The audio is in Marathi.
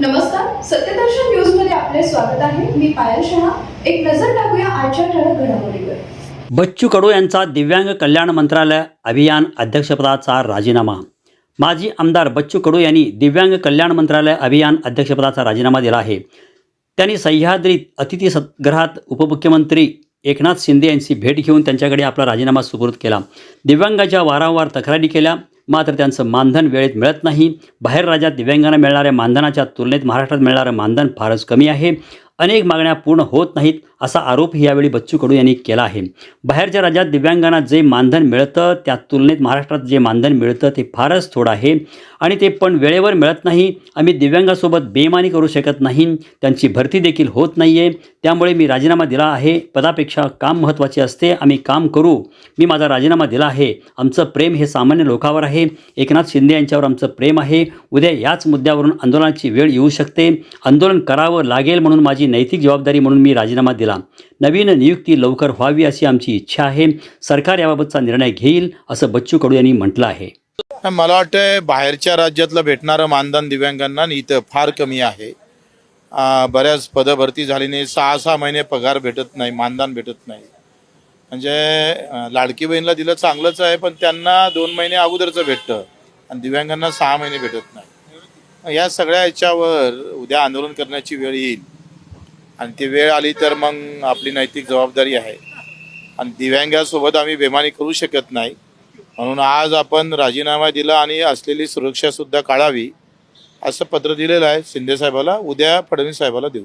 नमस्कार सत्यदर्शन न्यूजमध्ये आपले स्वागत आहे. मी पायल शहा. एक नजर टाकूया आजच्या ठळक घडामोडीवर. बच्चू कडू यांचा दिव्यांग कल्याण मंत्रालय अभियान अध्यक्षपदाचा राजीनामा. माजी आमदार बच्चू कडू यांनी दिव्यांग कल्याण मंत्रालय अभियान अध्यक्षपदाचा राजीनामा दिला आहे. त्यांनी सह्याद्रीत अतिथी सत्गृहात उपमुख्यमंत्री एकनाथ शिंदे यांची भेट घेऊन त्यांच्याकडे आपला राजीनामा सुपूर्द केला. दिव्यांगाच्या वारंवार तक्रारी केल्या. मात्र त्यांचं मानधन वेळेत मिळत नाही. बाहेर राज्यात दिव्यांगांना मिळणाऱ्या मानधनाच्या तुलनेत महाराष्ट्रात मिळणारं मानधन फारच कमी आहे. अनेक मागण्या पूर्ण होत नाहीत असा आरोपही यावेळी बच्चू कडू यांनी केला आहे. बाहेरच्या राज्यात दिव्यांगांना जे मानधन मिळतं त्या तुलनेत महाराष्ट्रात जे मानधन मिळतं ते फारच थोडं आहे. आणि ते पण वेळेवर मिळत नाही. आम्ही दिव्यांगासोबत बेमानी करू शकत नाही. त्यांची भरती देखील होत नाही आहे त्यामुळे मी राजीनामा दिला आहे. पदापेक्षा काम महत्त्वाचे असते. आम्ही काम करू. मी माझा राजीनामा दिला आहे. आमचं प्रेम हे सामान्य लोकांवर आहे. एकनाथ शिंदे यांच्यावर आमचं प्रेम आहे. उद्या याच मुद्द्यावरून आंदोलनाची वेळ येऊ शकते. आंदोलन करावं लागेल म्हणून माझी नैतिक जबाबदारी म्हणून मी राजीनामा दिला. नवीन नियुक्ती लवकर व्हावी अशी आमची इच्छा आहे. सरकार याबाबतचा निर्णय घेईल असं बच्चू कडू यांनी म्हटलं आहे. मला वाटतं बाहेरच्या राज्यातलं भेटणारं मानधन दिव्यांगांना इथं फार कमी आहे. बऱ्याच पदं भरती झाली नाही. सहा सहा महिने पगार भेटत नाही मानधन भेटत नाही. म्हणजे लाडकी बहीणला दिलं चांगलंच आहे पण त्यांना दोन महिने अगोदरचं भेटतं आणि दिव्यांगांना सहा महिने भेटत नाही. या सगळ्या याच्यावर उद्या आंदोलन करण्याची वेळ येईल. आणि ती वेळ आली तर मग आपली नैतिक जबाबदारी आहे. आणि दिव्यांगासोबत आम्ही बेमानी करू शकत नाही. म्हणून आज आपण राजीनामा दिला आणि असलेली सुरक्षासुद्धा काढावी असं पत्र दिलेलं आहे शिंदे साहेबाला. उद्या फडणवीस साहेबाला देऊ.